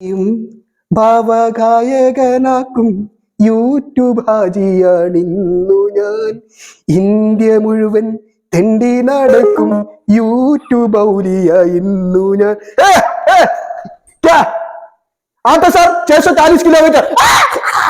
യും ഭാവഗായകനാക്കും. യൂട്യൂബ് ഹാജിയാണിന്നു ഞാൻ. ഇന്ത്യ മുഴുവൻ തെണ്ടി നടക്കും. യൂട്യൂബ് ഔലിയ ഇന്നു ഞാൻ ആട്ടോ സാർ ചേർശോ ചാലീസ് കിലോമീറ്റർ. ആട്ടോ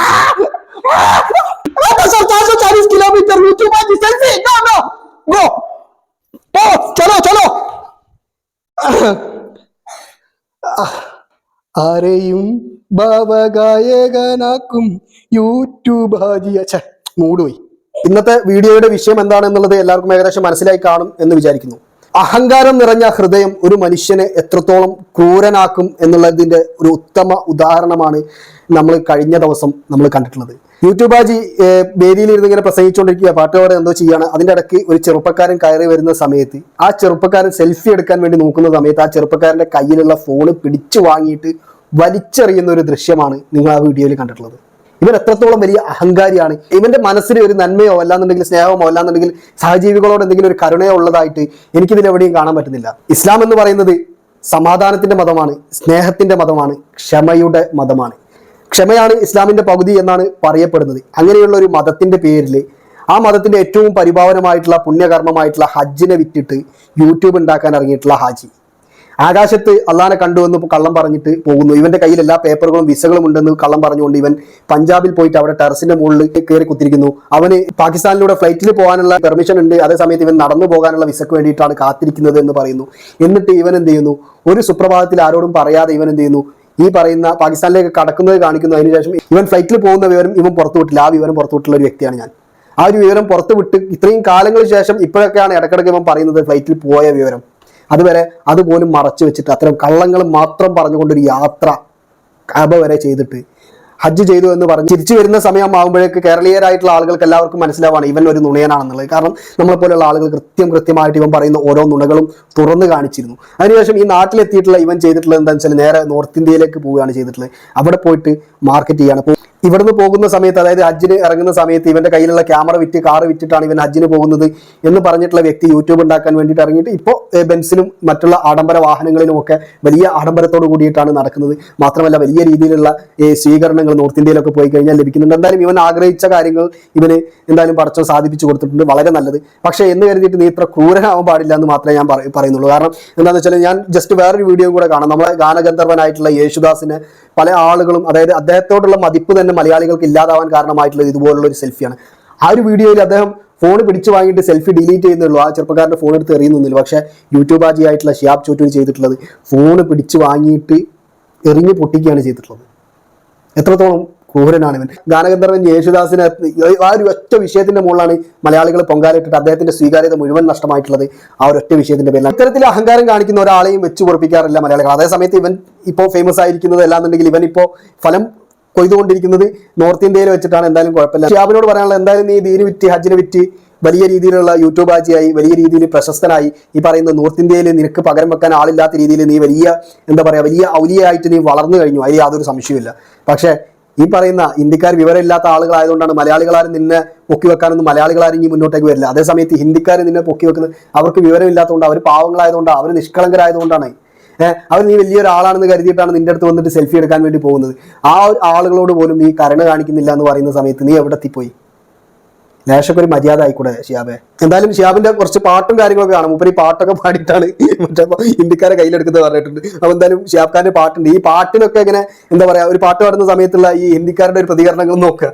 ആരെയും ഭാവഗായകനാക്കും. യൂട്യൂബ് ഹാജി. അച്ഛ മൂട് ഇന്നത്തെ വീഡിയോയുടെ വിഷയം എന്താണെന്നുള്ളത് എല്ലാവർക്കും ഏകദേശം മനസ്സിലായി കാണും എന്ന് വിചാരിക്കുന്നു. അഹങ്കാരം നിറഞ്ഞ ഹൃദയം ഒരു മനുഷ്യനെ എത്രത്തോളം ക്രൂരനാക്കും എന്നുള്ളതിന്റെ ഒരു ഉത്തമ ഉദാഹരണമാണ് നമ്മൾ കഴിഞ്ഞ ദിവസം നമ്മൾ കണ്ടിട്ടുള്ളത്. യൂട്യൂബ് ആജി ഇരുന്ന് ഇങ്ങനെ പ്രസംഗിച്ചുകൊണ്ടിരിക്കുക പാട്ടോടെ എന്തോ ചെയ്യാണ് അതിന്റെ ഇടയ്ക്ക് ഒരു ചെറുപ്പക്കാരൻ കയറി വരുന്ന സമയത്ത് ആ ചെറുപ്പക്കാരൻ സെൽഫി എടുക്കാൻ വേണ്ടി നോക്കുന്ന സമയത്ത് ആ ചെറുപ്പക്കാരന്റെ കയ്യിലുള്ള ഫോണ് പിടിച്ചു വാങ്ങിയിട്ട് വലിച്ചെറിയുന്ന ഒരു ദൃശ്യമാണ് നിങ്ങൾ ആ വീഡിയോയിൽ കണ്ടിട്ടുള്ളത്. ഇവൻ എത്രത്തോളം വലിയ അഹങ്കാരിയാണ്. ഇവന്റെ മനസ്സിൽ ഒരു നന്മയോ അല്ലാന്നുണ്ടെങ്കിൽ സ്നേഹമോ അല്ലാന്നുണ്ടെങ്കിൽ സഹജീവികളോട് എന്തെങ്കിലും ഒരു കരുണയോ ഉള്ളതായിട്ട് എനിക്കിതിൽ എവിടെയും കാണാൻ പറ്റുന്നില്ല. ഇസ്ലാം എന്ന് പറയുന്നത് സമാധാനത്തിന്റെ മതമാണ് സ്നേഹത്തിന്റെ മതമാണ് ക്ഷമയുടെ മതമാണ്. ക്ഷമയാണ് ഇസ്ലാമിന്റെ പകുതി എന്നാണ് പറയപ്പെടുന്നത്. അങ്ങനെയുള്ള ഒരു മതത്തിന്റെ പേരിൽ ആ മതത്തിന്റെ ഏറ്റവും പരിഭാവനമായിട്ടുള്ള പുണ്യകർമ്മമായിട്ടുള്ള ഹജ്ജിനെ വിറ്റിട്ട് യൂട്യൂബ് ഉണ്ടാക്കാൻ ഇറങ്ങിയിട്ടുള്ള ഹാജി. ആകാശത്ത് അള്ളാനെ കണ്ടു എന്ന് കള്ളം പറഞ്ഞിട്ട് പോകുന്നു. ഇവന്റെ കയ്യിൽ എല്ലാ പേപ്പറുകളും വിസകളും ഉണ്ടെന്ന് കള്ളം പറഞ്ഞുകൊണ്ട് ഇവൻ പഞ്ചാബിൽ പോയിട്ട് അവിടെ ടെറസിന്റെ മുകളിൽ കയറി കുത്തിരിക്കുന്നു അവന് പാകിസ്ഥാനിലൂടെ ഫ്ലൈറ്റിൽ പോകാനുള്ള പെർമിഷൻ ഉണ്ട്. അതേസമയത്ത് ഇവൻ നടന്നു പോകാനുള്ള വിസക്ക് വേണ്ടിയിട്ടാണ് കാത്തിരിക്കുന്നത് എന്ന് പറയുന്നു. എന്നിട്ട് ഇവൻ എന്ത് ചെയ്യുന്നു? ഒരു സുപ്രഭാതത്തിൽ ആരോടും പറയാതെ ഇവൻ എന്ത് ചെയ്യുന്നു? ഈ പറയുന്ന പാകിസ്ഥാനിലേക്ക് കടക്കുന്നത് കാണിക്കുന്നു. അതിനുശേഷം ഇവൻ ഫ്ലൈറ്റിൽ പോകുന്ന വിവരം ഇവൻ പുറത്തുവിട്ടില്ല ആ വിവരം പുറത്തുവിട്ടുള്ള ഒരു വ്യക്തിയാണ് ഞാൻ. ആ ഒരു വിവരം പുറത്തുവിട്ട് ഇത്രയും കാലങ്ങൾക്ക് ശേഷം ഇപ്പോഴൊക്കെയാണ് ഇടക്കിടക്ക് ഇവൻ പറയുന്നത് ഫ്ലൈറ്റിൽ പോയ വിവരം. അതുവരെ അതുപോലും മറച്ചു വെച്ചിട്ട് അത്തരം കള്ളങ്ങൾ മാത്രം പറഞ്ഞുകൊണ്ടൊരു യാത്ര കാബ വരെ ചെയ്തിട്ട് ഹജ്ജ് ചെയ്തു എന്ന് പറഞ്ഞ് തിരിച്ചു വരുന്ന സമയമാകുമ്പോഴേക്ക് കേരളീയരായിട്ടുള്ള ആളുകൾക്ക് എല്ലാവർക്കും മനസ്സിലാവാണ് ഇവൻ ഒരു നുണയനാണെന്നുള്ളത്. കാരണം നമ്മളെ പോലെയുള്ള ആളുകൾ കൃത്യം കൃത്യമായിട്ട് ഇവൻ പറയുന്ന ഓരോ നുണകളും തുറന്നു കാണിച്ചിരുന്നു. അതിനുശേഷം ഈ നാട്ടിലെത്തിയിട്ടുള്ള ഇവൻ ചെയ്തിട്ടുള്ളത് എന്താണെന്ന് വെച്ചാൽ നേരെ നോർത്ത് ഇന്ത്യയിലേക്ക് പോവുകയാണ് ചെയ്തിട്ടുള്ളത്. അവിടെ പോയിട്ട് മാർക്കറ്റ് അപ്പോൾ ഇവിടുന്ന് പോകുന്ന സമയത്ത് അതായത് ഹജ്ജിന് ഇറങ്ങുന്ന സമയത്ത് ഇവന്റെ കയ്യിലുള്ള ക്യാമറ വിറ്റ് കാർ വിറ്റിട്ടാണ് ഇവൻ ഹജ്ജിന് പോകുന്നത് എന്ന് പറഞ്ഞിട്ടുള്ള വ്യക്തി യൂട്യൂബ് ഉണ്ടാക്കാൻ വേണ്ടിയിട്ട് ഇറങ്ങിയിട്ട് ഇപ്പോൾ ബെൻസിലും മറ്റുള്ള ആഡംബര വാഹനങ്ങളിലും ഒക്കെ വലിയ ആഡംബരത്തോട് കൂടിയിട്ടാണ് നടക്കുന്നത്. മാത്രമല്ല വലിയ രീതിയിലുള്ള സ്വീകരണങ്ങൾ നോർത്ത് ഇന്ത്യയിലൊക്കെ പോയി കഴിഞ്ഞാൽ ലഭിക്കുന്നുണ്ട്. എന്തായാലും ഇവൻ ആഗ്രഹിച്ച കാര്യങ്ങൾ ഇവന് എന്തായാലും പടച്ചോ സാധിപ്പിച്ചു കൊടുത്തിട്ടുണ്ട്. വളരെ നല്ലത്. പക്ഷേ എന്ന് കരുതിയിട്ട് നീ ഇത്ര ക്രൂരനാവാൻ പാടില്ല എന്ന് മാത്രമേ ഞാൻ പറ- പറയുന്നുള്ളൂ. കാരണം എന്താണെന്ന് വെച്ചാൽ ഞാൻ ജസ്റ്റ് വേറൊരു വീഡിയോ കൂടെ കാണാം. നമ്മളെ ഗാനഗന്ധർവനായിട്ടുള്ള യേശുദാസിനെ പല ആളുകളും അതായത് അദ്ദേഹത്തോടുള്ള മതിപ്പ് തന്നെ മലയാളികൾക്ക് ഇല്ലാതാവാൻ കാരണമായിട്ടുള്ളത് ഇതുപോലുള്ള ഒരു സെൽഫിയാണ്. ആ ഒരു വീഡിയോയിൽ അദ്ദേഹം ഫോൺ പിടിച്ചു വാങ്ങിയിട്ട് സെൽഫി ഡിലീറ്റ് ചെയ്യുന്നുള്ളൂ ആ ചെറുപ്പക്കാരന്റെ ഫോൺ എടുത്ത് എറിയുന്നില്ല പക്ഷേ യൂട്യൂബ് ആജി ആയിട്ടുള്ള ഷിയാബ് ചോറ്റൂർ ചെയ്തിട്ടുള്ളത് ഫോൺ പിടിച്ചു വാങ്ങിയിട്ട് എറിഞ്ഞ് പൊട്ടിക്കുകയാണ് ചെയ്തിട്ടുള്ളത്. എത്രത്തോളം ക്രൂരനാണ് ഇവൻ. ഗാനഗന്ധർവൻ യേശുദാസിനെ ആ ഒരു ഒറ്റ വിഷയത്തിന്റെ മുകളിലാണ് മലയാളികൾ പൊങ്കാലിട്ടിട്ട് അദ്ദേഹത്തിന്റെ സ്വീകാര്യത മുഴുവൻ നഷ്ടമായിട്ടുള്ളത് ആ ഒരു ഒറ്റ വിഷയത്തിന്റെ പേരിൽ ഇത്തരത്തിൽ അഹങ്കാരം കാണിക്കുന്ന ഒരാളെയും വെച്ച് പൊറപ്പിക്കാറില്ല മലയാളികൾ. അതേസമയത്ത് ഇവൻ ഇപ്പോൾ ഫേമസ് ആയിരിക്കുന്നത് അല്ലാന്നുണ്ടെങ്കിൽ ഇവൻ ഇപ്പോൾ ഫലം കൊയ്തുകൊണ്ടിരിക്കുന്നത് നോർത്ത് ഇന്ത്യയിൽ വെച്ചിട്ടാണ്. എന്തായാലും കുഴപ്പമില്ല. ഷിയാബിനോട് പറയാനുള്ള എന്തായാലും നീ ദീന് വിറ്റ് ഹജ്ജിനെ വിറ്റ് വലിയ രീതിയിലുള്ള യൂട്യൂബ് ആജിയായി വലിയ രീതിയിൽ പ്രശസ്തനായി. ഈ പറയുന്ന നോർത്ത് ഇന്ത്യയിൽ നിനക്ക് പകരം വെക്കാൻ ആളില്ലാത്ത രീതിയിൽ നീ വലിയ എന്താ പറയുക വലിയ ഔലിയായിട്ട് നീ വളർന്നു കഴിഞ്ഞു. അതിൽ യാതൊരു സംശയമില്ല പക്ഷേ ഈ പറയുന്ന ഇന്ത്യക്കാർ വിവരമില്ലാത്ത ആളുകളായതുകൊണ്ടാണ് മലയാളികളാരും നിന്നെ പൊക്കി വെക്കാനൊന്നും മലയാളികളാരും ഇനി മുന്നോട്ടേക്ക് വരില്ല. അതേസമയത്ത് ഹിന്ദിക്കാർ നിന്നെ പൊക്കി വെക്കുന്നത് അവർക്ക് വിവരമില്ലാത്തതുകൊണ്ട് അവർ പാവങ്ങളായതുകൊണ്ടാണ് അവർ നിഷ്കളങ്കരായതുകൊണ്ടാണ്. അവർ നീ വലിയൊരാളാണെന്ന് കരുതിയിട്ടാണ് നിന്റെ അടുത്ത് വന്നിട്ട് സെൽഫി എടുക്കാൻ വേണ്ടി പോകുന്നത്. ആ ഒരു ആളുകളോട് പോലും നീ കരുണ കാണിക്കുന്നില്ല എന്ന് പറയുന്ന സമയത്ത് നീ എവിടെ എത്തിപ്പോയി ലേശൊക്കെ മര്യാദ ആയിക്കൂടെ ഷിയാബെ? എന്തായാലും ഷിയാബിന്റെ കുറച്ച് പാട്ടും കാര്യങ്ങളൊക്കെ കാണും. മൂപ്പര് ഈ പാട്ടൊക്കെ പാടിയിട്ടാണ് മറ്റേ ഇന്ത്യക്കാരെ കയ്യിലെടുക്കുന്നത് പറഞ്ഞിട്ടുണ്ട്. അപ്പൊ എന്തായാലും ഷിയാബ് പാട്ടുണ്ട്. ഈ പാട്ടിനൊക്കെ ഇങ്ങനെ എന്താ പറയാ ഒരു പാട്ട് പാടുന്ന സമയത്തുള്ള ഈ ഹിന്ദിക്കാരുടെ ഒരു പ്രതികരണങ്ങൾ നോക്കുക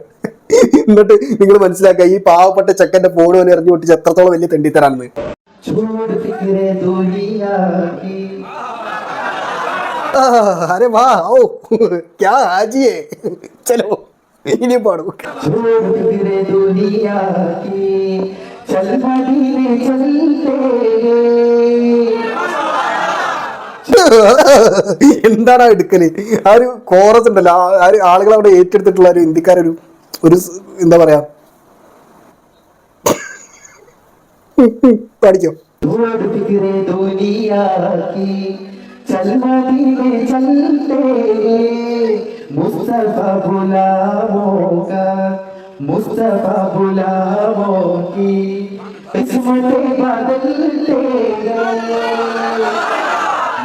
എന്നിട്ട് നിങ്ങൾ മനസ്സിലാക്കുക ഈ പാവപ്പെട്ട ചെക്കന്റെ ഫോൺ വന്ന് എറിഞ്ഞു പൊട്ടിച്ച് എത്രത്തോളം വലിയ തെണ്ടിത്തരാണെന്ന്. अरे वाह ओ क्या हाजी है चलो इन्हें पाड़ो छोड़ फिक्रे दुनिया की चल मदीने चलते എന്താണ് ആ എടുക്കല് ആ ഒരു കോറസ് ഉണ്ടല്ലോ ആ- ആ ഒരു ആളുകൾ അവിടെ ഏറ്റെടുത്തിട്ടുള്ള ഒരു ഇന്ത്യക്കാരൊരു ഒരു സ് എന്താ പറയാ പഠിക്കോ छोड़ फिक्रे दुनिया की चल मदीने चलते मुस्तफा गुलामों का मुस्तफा गुलामों की किस्मतें बदलते गए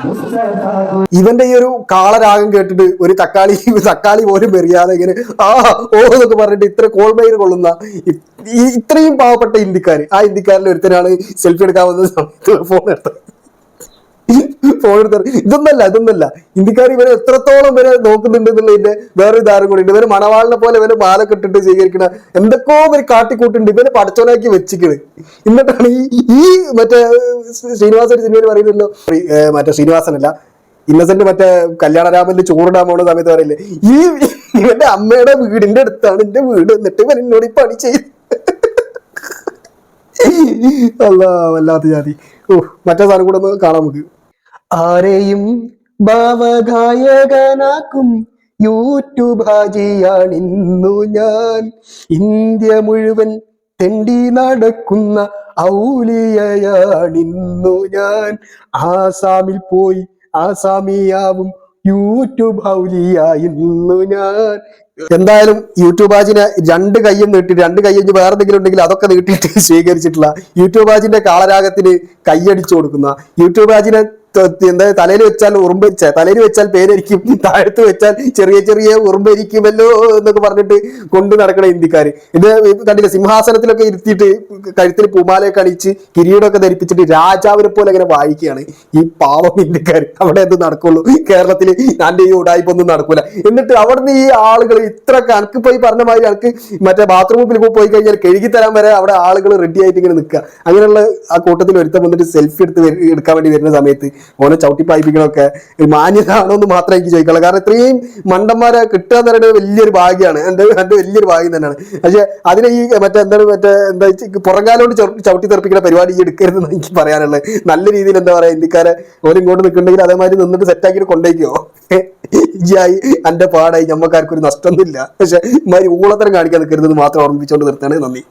മുസ്തഫ ഇവന്റെ ഈ ഒരു കാളരാഗം കേട്ടിട്ട് ഒരു തക്കാളി തക്കാളി പോലും എറിയാതെ ഇങ്ങനെ ആ ഓ എന്നൊക്കെ പറഞ്ഞിട്ട് ഇത്ര കോൾമയിൽ കൊള്ളുന്ന ഇ- ഈ ഇത്രയും പാവപ്പെട്ട ഇന്ത്യക്കാർ ആ ഇന്ത്യക്കാരിൽ ഒരുത്തനാണ് സെൽഫി എടുക്കാൻ വന്ന സമയത്ത് ഫോൺ എടുത്തത് ഫോൺ എടുത്ത് ഇതൊന്നല്ല ഇതൊന്നല്ല. ഇന്ത്യക്കാർ ഇവരെ എത്രത്തോളം ഇവരെ നോക്കുന്നുണ്ട് എന്നുള്ളതിന്റെ വേറൊരു ധാരം കൂടി ഉണ്ട്. ഇവർ മണവാളിനെ പോലെ ഇവരെ മാല കെട്ടിട്ട് സ്വീകരിക്കണ എന്തൊക്കെയോ ഇവർ കാട്ടിക്കൂട്ടുണ്ട്. ഇവരെ പടച്ചോനാക്കി വെച്ചിക്കണ്. എന്നിട്ടാണ് ഈ ഈ മറ്റേ ശ്രീനിവാസൻ സിനിമയിൽ പറയുന്നല്ലോ മറ്റേ ശ്രീനിവാസനല്ല ഇന്നസെന്റ് മറ്റേ കല്യാണരാമന്റെ ചോറിടാൻ പോണ സമയത്ത് പറയില്ലേ ഈ ഇവന്റെ അമ്മയുടെ വീടിന്റെ അടുത്താണ് എന്റെ വീട് എന്നിട്ട് ഇവൻ എന്നോട് ഈ പണി ചെയ്ത് അല്ല വല്ലാത്ത ജാതി. ഓ മറ്റേ സാധനം കൂടെ ഒന്ന് കാണാം നമുക്ക്. ആരെയും ഭാവഗായകനാക്കും. യൂട്യൂബ് ഹാജിയാണിന്നു ഞാൻ. ഇന്ത്യ മുഴുവൻ തെണ്ടി നടക്കുന്ന ഔലിയയാണിന്നു ഞാൻ. ആസാമിൽ പോയി ആസാമിയാവും യൂട്യൂബ് ഔലിയായിരുന്നു ഞാൻ. എന്തായാലും യൂട്യൂബ് ആജിനെ രണ്ട് കയ്യും നീട്ടി രണ്ട് ഇനി വേറെ എന്തെങ്കിലും ഉണ്ടെങ്കിൽ അതൊക്കെ നീട്ടിയിട്ട് സ്വീകരിച്ചിട്ടുള്ള യൂട്യൂബ് ആജിന്റെ കാളരാഗത്തിന് കൈയടിച്ചു കൊടുക്കുന്ന യൂട്യൂബ് ആജിനെ എന്താ? തലയിൽ വെച്ചാൽ ഉറുമ്പരിച്ച തലയിൽ വെച്ചാൽ പേരരിക്കും താഴത്ത് വെച്ചാൽ ചെറിയ ചെറിയ ഉറുമ്പരിക്കുമല്ലോ എന്നൊക്കെ പറഞ്ഞിട്ട് കൊണ്ടു നടക്കണ ഇന്ത്യക്കാര്. ഇത് കണ്ടില്ല? സിംഹാസനത്തിലൊക്കെ ഇരുത്തിയിട്ട് കഴുത്തിൽ പൂമാലയൊക്കെ അണിച്ച് കിരീടമൊക്കെ ധരിപ്പിച്ചിട്ട് രാജാവിനെ പോലെ അങ്ങനെ വായിക്കുകയാണ് ഈ പാവം ഇന്ത്യക്കാർ അവിടെ എന്ത് നടക്കുള്ളൂ? കേരളത്തിൽ ഞാൻ ഈ ഉടായ്പൊന്നും നടക്കൂല. എന്നിട്ട് അവിടുന്ന് ഈ ആളുകൾ ഇത്ര കണക്ക് പോയി പറഞ്ഞ മാതിരി എനിക്ക് മറ്റേ ബാത്റൂമിൽ പോയി കഴിഞ്ഞാൽ കഴുകി തരാൻ വരെ അവിടെ ആളുകൾ റെഡി ആയിട്ട് ഇങ്ങനെ നിൽക്കുക. അങ്ങനെയുള്ള ആ കൂട്ടത്തിൽ ഒരുത്തം വന്നിട്ട് സെൽഫി എടുത്ത് എടുക്കാൻ വേണ്ടി വരുന്ന സമയത്ത് ഓനെ ചവിട്ടി പായിപ്പിക്കണമൊക്കെ ഒരു മാന്യതാണോ എന്ന് മാത്രമേ എനിക്ക് ചോദിക്കുള്ളൂ കാരണം ഇത്രയും മണ്ടന്മാരെ കിട്ടുക എന്ന് പറയുന്നത് വലിയൊരു ഭാഗ്യമാണ്. എന്റെ എന്റെ വലിയൊരു ഭാഗ്യം തന്നെയാണ്. പക്ഷേ അതിനെ ഈ മറ്റേ എന്താണ് മറ്റേ എന്താ പുറകാലോട് ചവിട്ടി തെറിപ്പിക്കുന്ന പരിപാടി ഈ എടുക്കരുതെന്ന് എനിക്ക് പറയാനുള്ളത്. നല്ല രീതിയിൽ എന്താ പറയാ ഇന്ത്യക്കാരെ ഓരോ ഇങ്ങോട്ട് നിൽക്കുന്നുണ്ടെങ്കിൽ അതേമാതിരി നിന്നിട്ട് സെറ്റാക്കിയിട്ട് കൊണ്ടേക്കോ. ഇജായി എന്റെ പാടായി ഞമ്മക്കാർക്കൊരു നഷ്ടമൊന്നുമില്ല. പക്ഷെ ഇമാതിരി ഊളത്തരം കാണിക്കാൻ നിൽക്കരുതെന്ന് മാത്രം ഓർമ്മിപ്പിച്ചുകൊണ്ട് നിർത്തുകയാണ്. നന്ദി.